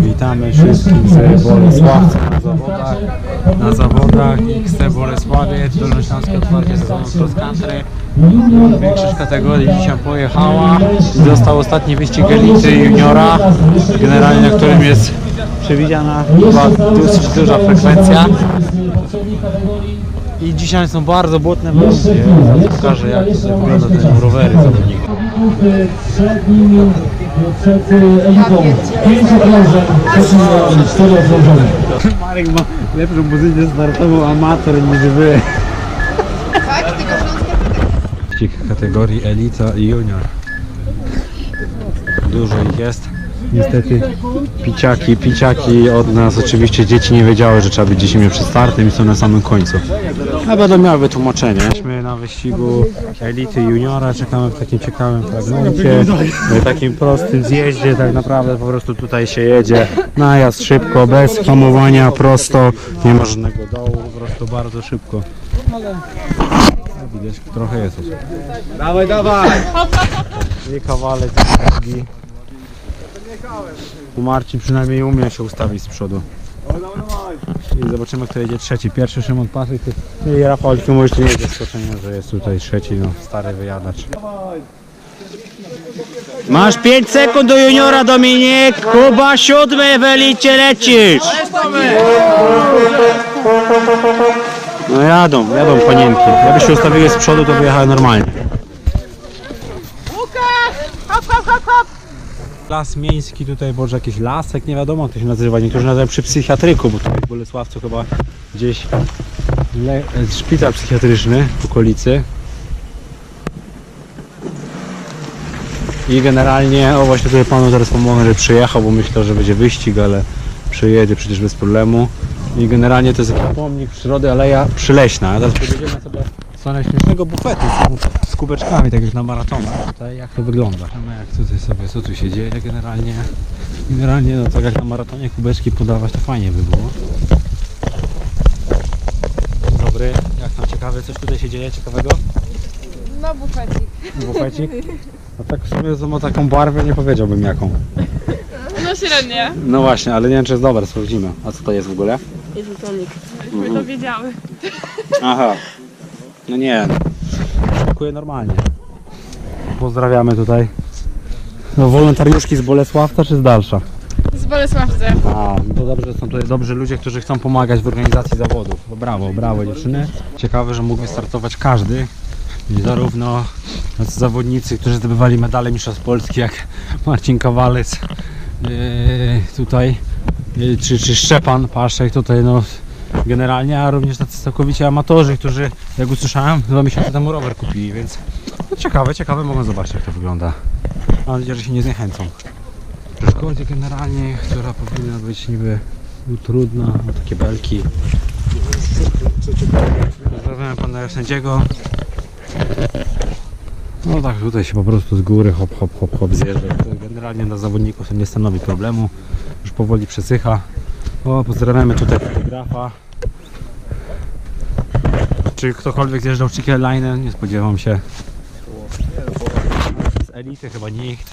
Witamy wszystkich z Bolesławca na zawodach. Na zawodach XT Bolesławie, Dolnośląskie otwarcie sezonu cross country. Większość kategorii dzisiaj pojechała. Został ostatni wyścig elity juniora, generalnie na którym jest przewidziana chyba dosyć duża frekwencja. I dzisiaj są bardzo błotne warunki. Pokażę jak tutaj wygląda ten rowery zawodników. Przed nimi, przed elitą. Pięć okrążeń, przed nimi cztery okrążenia. Marek ma lepszą pozycję startową amator niż wy. Tak, tylko kategorii Elita i Junior. Dużo ich jest. Niestety piciaki, piciaki od nas oczywiście dzieci nie wiedziały, że trzeba być 10 minut przed startem i są na samym końcu. A będą miały wytłumaczenie. Jesteśmy na wyścigu Elity Juniora, czekamy w takim ciekawym fragmencie, w takim prostym zjeździe, tak naprawdę po prostu tutaj się jedzie. Najazd szybko, bez hamowania, prosto, nie ma żadnego dołu, po prostu bardzo szybko. Widać, trochę jest. Dawaj, dawaj! I kawalec drugi. U Marcin przynajmniej umie się ustawić z przodu. I zobaczymy kto jedzie trzeci. Pierwszy Szymon Patryk i Rafał tylko mówisz, nie jedzie skoczenia, że jest tutaj trzeci, no stary wyjadacz. Masz 5 sekund do juniora Dominik, Kuba siódmy w elicie lecisz! No jadą, jadą panienki. Jakby się ustawiły z przodu, to wyjechały normalnie. Las miejski tutaj, może jakiś lasek, nie wiadomo jak to się nazywa. Niektórzy nazywają przy psychiatryku, bo tutaj w Bolesławcu chyba gdzieś le- szpital psychiatryczny w okolicy. I generalnie, o właśnie tutaj panu zaraz pomogę, że przyjechał, bo myślał, że będzie wyścig, ale przyjedzie przecież bez problemu. I generalnie to jest pomnik przyrody, aleja przyleśna. Teraz podjedziemy sobie w stronę śmiesznego bufetu z, z kubeczkami, tak jak na maratonach. Tutaj jak to wygląda. Zobaczymy jak tutaj sobie, co tu się dzieje generalnie. Generalnie no tak jak na maratonie kubeczki podawać to fajnie by było. Dzień Dobry, jak tam ciekawe, coś tutaj się dzieje ciekawego? No bufecik. Bufecik? No tak w sumie ma taką barwę, nie powiedziałbym jaką. No średnie. No właśnie, ale nie wiem czy jest dobre, sprawdzimy. A co to jest w ogóle? My to wiedziały. Aha. No nie. Smakuje normalnie. Pozdrawiamy tutaj. No wolontariuszki z Bolesławca czy z dalsza? Z Bolesławce. A, to dobrze, są tutaj dobrzy ludzie, którzy chcą pomagać w organizacji zawodów. No Brawo, brawo dziewczyny. Ciekawe, że mógł wystartować każdy. Zarówno tacy zawodnicy, którzy zdobywali medale mistrzostw Polski, jak Marcin Kawalec yy, tutaj, yy, czy, czy Szczepan Paszek tutaj, no generalnie, a również tacy całkowicie amatorzy, którzy, jak usłyszałem, dwa miesiące temu rower kupili, więc no, ciekawe, ciekawe, mogą zobaczyć jak to wygląda. Mam nadzieję, że się nie zniechęcą. Szkodzie generalnie, która powinna być niby trudna, o takie belki. Pozdrawiam pana sędziego. No tak, tutaj się po prostu z góry hop, hop, hop, hop zjeżdża. Generalnie dla zawodników to nie stanowi problemu. Już powoli przesycha. O, pozdrawiamy tutaj fotografa. Czy ktokolwiek zjeżdżał Chicken Line? Nie spodziewam się. Z elity chyba nikt.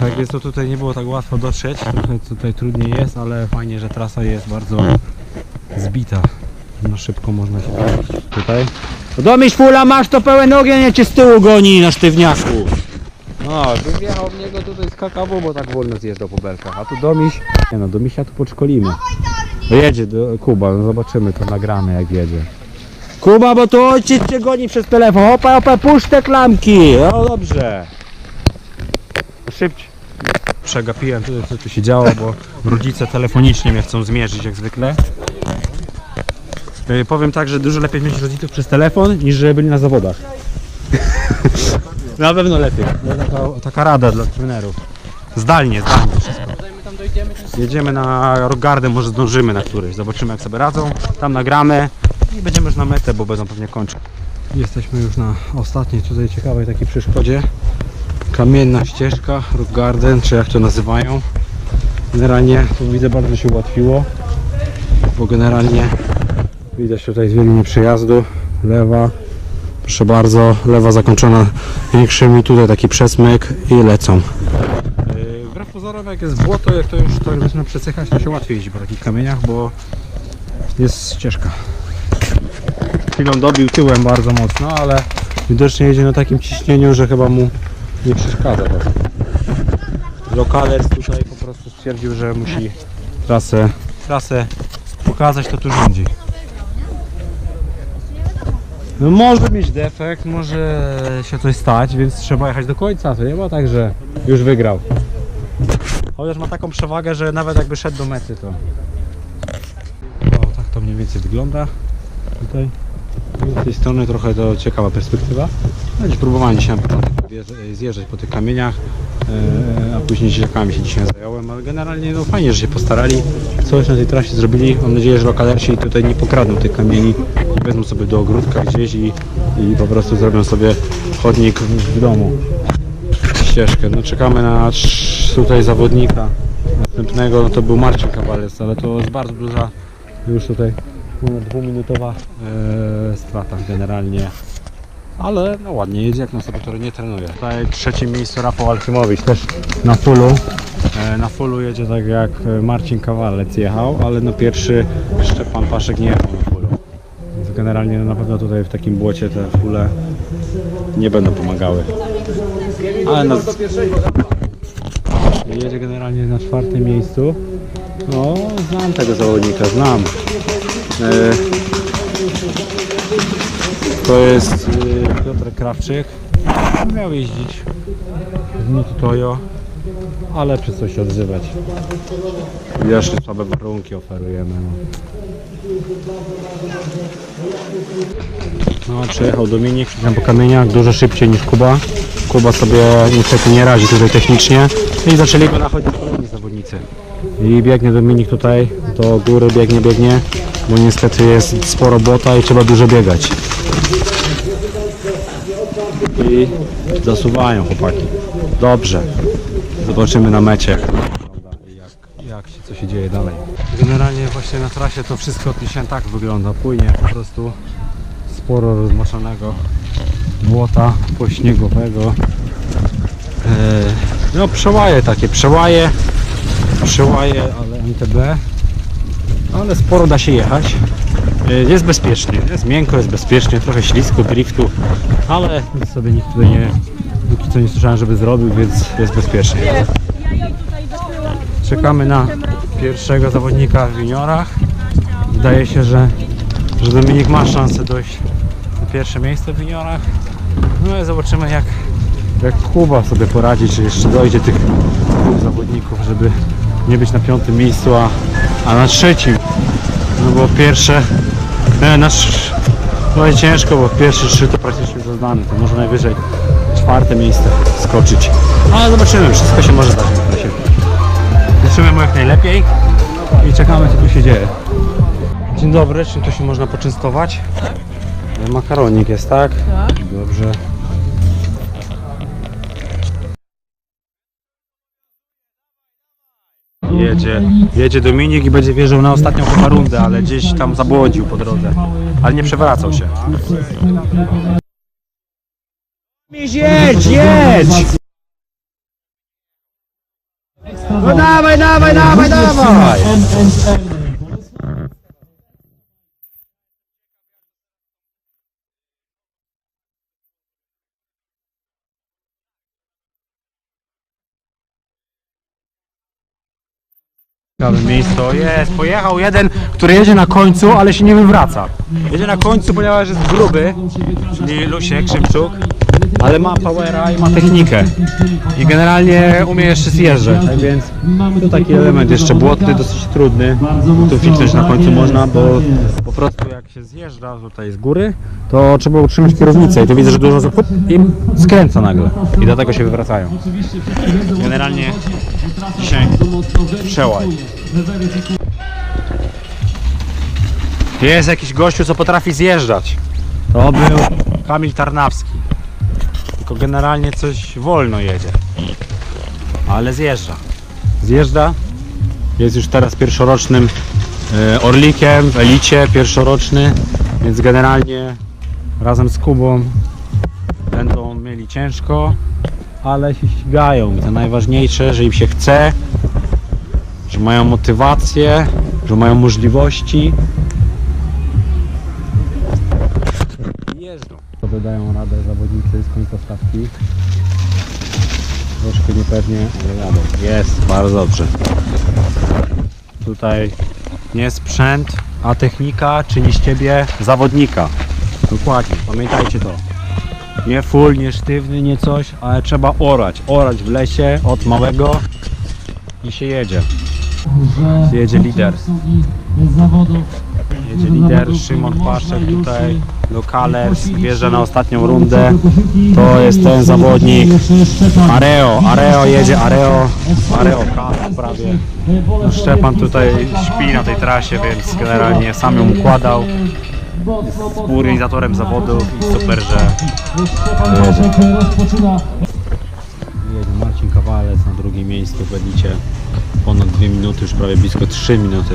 Tak więc to tutaj nie było tak łatwo dotrzeć. Trochę tutaj trudniej jest, ale fajnie, że trasa jest bardzo zbita. No szybko można się tutaj. Domiś fula, masz to pełen ogień, nie cię z tyłu goni na sztywniaku. No, by wjechał w niego tutaj skakał, bo tak wolno zjeżdżał po belkach. A tu Domiś, nie no, Domisia tu podszkolimy. No jedzie do Kuba, no zobaczymy to nagrane jak jedzie. Kuba, bo tu ojciec cię goni przez telefon. Opa, opa, puść te klamki. No dobrze. Szybciej. Przegapiłem tutaj co tu się działo, bo rodzice telefonicznie mnie chcą zmierzyć jak zwykle. Yy, powiem tak, że dużo lepiej mieć rodziców przez telefon niż żeby byli na zawodach. Na pewno lepiej. Taka, taka rada dla trenerów. Zdalnie, zdalnie wszystko. Jedziemy na Rogardę, może zdążymy na któryś. Zobaczymy jak sobie radzą. Tam nagramy i będziemy już na metę, bo będą pewnie kończyć. Jesteśmy już na ostatniej tutaj ciekawej takiej przeszkodzie kamienna ścieżka, rock garden, czy jak to nazywają. Generalnie tu widzę bardzo się ułatwiło, bo generalnie widać tutaj dwie linie przejazdu, lewa, proszę bardzo, lewa zakończona większymi, tutaj taki przesmyk i lecą. Wbrew pozorom jak jest błoto, jak to już tak zaczyna przesychać, to się łatwiej jeździ po takich kamieniach, bo jest ścieżka. Chwilą dobił tyłem bardzo mocno, ale widocznie jedzie na takim ciśnieniu, że chyba mu nie przeszkadza to. Lokalec tutaj po prostu stwierdził, że musi trasę, trasę pokazać to tu rządzi. No może mieć defekt, może się coś stać, więc trzeba jechać do końca. To nie ma tak, że już wygrał. Chociaż ma taką przewagę, że nawet jakby szedł do mety, to. O, tak to mniej więcej wygląda. Tutaj. Z tej strony trochę to ciekawa perspektywa. Będzie próbowałem dzisiaj zjeżdżać po tych kamieniach, e, a później dzieciakami się dzisiaj zająłem, ale generalnie no fajnie, że się postarali, coś na tej trasie zrobili. Mam nadzieję, że lokalersi tutaj nie pokradną tych kamieni, wezmą sobie do ogródka gdzieś i, i po prostu zrobią sobie chodnik w, w domu. Ścieżkę. No czekamy na tutaj zawodnika następnego, no to był Marcin Kawalec, ale to jest bardzo duża już tutaj dwuminutowa e, strata generalnie. Ale no ładnie jedzie, jak na sobie tory nie trenuje. Tutaj trzecie miejsce Rafał Alchimowicz też na fullu. E, na fullu jedzie tak jak e, Marcin Kawalec jechał, ale no pierwszy Szczepan Paszek nie jechał generalnie na pewno tutaj w takim błocie te fule nie będą pomagały. Ale no, jedzie generalnie na czwartym miejscu. No, znam tego zawodnika, znam. E, to jest y, Piotr Krawczyk. Miał jeździć w Mito Toyo, ale przez coś się odzywać. Jeszcze słabe warunki oferujemy. No, no przyjechał Dominik, przyjechał po kamieniach dużo szybciej niż Kuba. Kuba sobie niestety nie radzi tutaj technicznie i zaczęli go nachodzić kolejni zawodnicy. I biegnie Dominik tutaj do góry, biegnie, biegnie, bo niestety jest sporo błota i trzeba dużo biegać. I zasuwają chłopaki. Dobrze. Zobaczymy na mecie. Jak, jak się, co się dzieje dalej. Generalnie właśnie na trasie to wszystko dzisiaj tak wygląda. Płynie po prostu sporo rozmaszanego błota pośniegowego. Eee, no przełaje takie, przełaje, przełaje, ale MTB. Ale sporo da się jechać. Eee, Jest bezpiecznie, jest miękko, jest bezpiecznie, trochę ślisko, driftu, ale nic sobie nikt tutaj nie, póki co nie słyszałem, żeby zrobił, więc jest bezpiecznie. Czekamy na pierwszego zawodnika w juniorach. Wydaje się, że, że Dominik ma szansę dojść na pierwsze miejsce w juniorach. No i zobaczymy jak, jak Kuba sobie poradzi, czy jeszcze dojdzie tych zawodników, żeby nie być na piątym miejscu, a, a na trzecim. No bo pierwsze, nie, nasz, no jest ciężko, bo pierwsze trzy to praktycznie już znane, to może najwyżej czwarte miejsce skoczyć. Ale zobaczymy, wszystko się może zdarzyć w lesie. Życzymy mu jak najlepiej i czekamy co tu się dzieje. Dzień dobry, czym tu się można poczęstować? Makaronik jest, tak? Tak. Dobrze. Jedzie, jedzie Dominik i będzie wjeżdżał na ostatnią chyba rundę, ale gdzieś tam zabłądził po drodze. Ale nie przewracał się. Jedź, jedź! No dawaj, dawaj, dawaj, dawaj! Miejsce, jest, pojechał jeden, który jedzie na końcu, ale się nie wywraca. Jedzie na końcu, ponieważ jest gruby, czyli Lusiek, Szymczuk, ale ma powera i ma technikę. I generalnie umie jeszcze zjeżdżać, tak więc to taki element jeszcze błotny, dosyć trudny. Tu fiknąć na końcu można, bo po prostu jak się zjeżdża tutaj z góry, to trzeba utrzymać kierownicę i tu widzę, że dużo osób i skręca nagle i dlatego się wywracają. Generalnie dzisiaj przełaj. Jest jakiś gościu, co potrafi zjeżdżać. To był Kamil Tarnawski. Tylko generalnie coś wolno jedzie. Ale zjeżdża. Zjeżdża. Jest już teraz pierwszorocznym e, Orlikiem w Elicie, pierwszoroczny. Więc generalnie razem z Kubą będą mieli ciężko. ale się ścigają. To najważniejsze, że im się chce, że mają motywację, że mają możliwości. Sobie dają radę zawodnicy z końca stawki. Troszkę niepewnie, ale jadą. Jest, bardzo dobrze. Tutaj nie sprzęt, a technika czyni z ciebie zawodnika. Dokładnie, pamiętajcie to. Nie full, nie sztywny, nie coś, ale trzeba orać. Orać w lesie od małego i się jedzie. Jedzie lider. zawodów Jedzie lider Szymon Paszek tutaj, lokalers, wjeżdża na ostatnią rundę. To jest ten zawodnik. Areo, Areo jedzie, Areo, Areo K prawie. No, Szczepan tutaj śpi na tej trasie, więc generalnie sam ją układał. Jest współorganizatorem zawodów i super, że rozpoczyna jedzie Marcin Kawalec na drugim miejscu w. Ponad 2 minuty, już prawie blisko 3 minuty.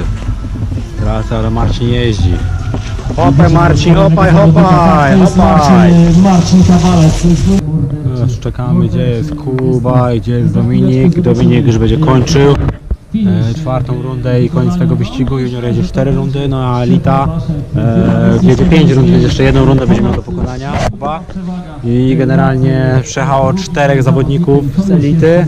Tracę, ale Marcin jeździ. Hopaj Marcin, hopaj, hopaj, hopaj. Marcin, Kawalec. Teraz czekamy, gdzie jest Kuba i gdzie jest Dominik. Dominik już będzie kończył e, czwartą rundę i koniec tego wyścigu. Junior jedzie 4 rundy, no a Elita e, jedzie 5 rund, więc jeszcze jedną rundę będzie miał do pokonania. Kuba. I generalnie przejechało czterech zawodników z Elity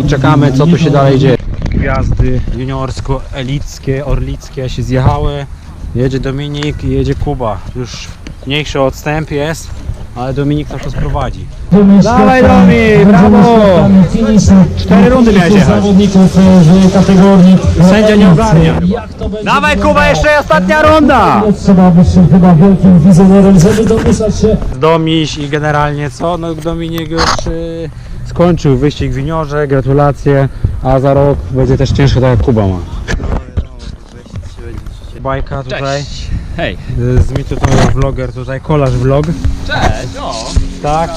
i czekamy co tu się dalej dzieje. Gwiazdy juniorsko-elickie, orlickie się zjechały. Jedzie Dominik i jedzie Kuba. Już mniejszy odstęp jest, ale Dominik cały czas prowadzi. Dawaj, Domi, brawo! Cztery rundy miałeś jechać. zawodników e, w kategorii Sędzia nie ogarnia. Dawaj Kuba, jeszcze ostatnia runda! Trzeba być chyba wielkim wizjonerem, żeby domieszać się Domiś i generalnie co? No Dominik już y, skończył wyścig w juniorze, gratulacje, a za rok będzie też ciężko tak jak Kuba ma. Bajka tutaj. Hej. Y, Z mi tutaj vloger tutaj, kolarz vlog. Cześć, o. Tak.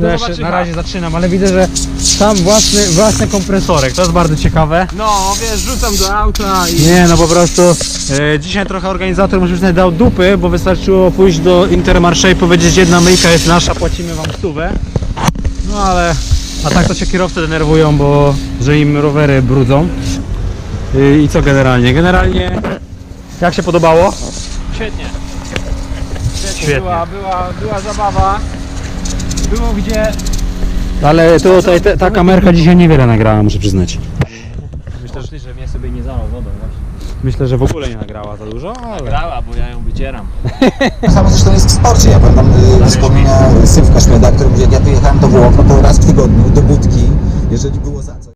Też na razie zaczynam, ale widzę, że sam własny, własny kompresorek, to jest bardzo ciekawe. No, wiesz, rzucam do auta i... Nie, no po prostu e, dzisiaj trochę organizator może być dał dupy, bo wystarczyło pójść do Intermarché i powiedzieć jedna myjka jest nasza, płacimy wam stówę. No ale, a tak to się kierowcy denerwują, bo że im rowery brudzą. I, I co generalnie? Generalnie jak się podobało? Świetnie. Świetnie. Była, była, była zabawa. Było gdzie... Ale tutaj te, ta kamerka dzisiaj niewiele nagrała, muszę przyznać. Myślę, że, że mnie sobie nie zalał wodą właśnie. Myślę, że w ogóle nie nagrała za dużo, ale... Grała, bo ja ją wycieram. Samo zresztą jest w sporcie. Ja pamiętam y, wspomnienia Sylwka Szmeda, który mówi, jak ja wyjechałem do Włoch, no to raz w tygodniu do budki, jeżeli było za co.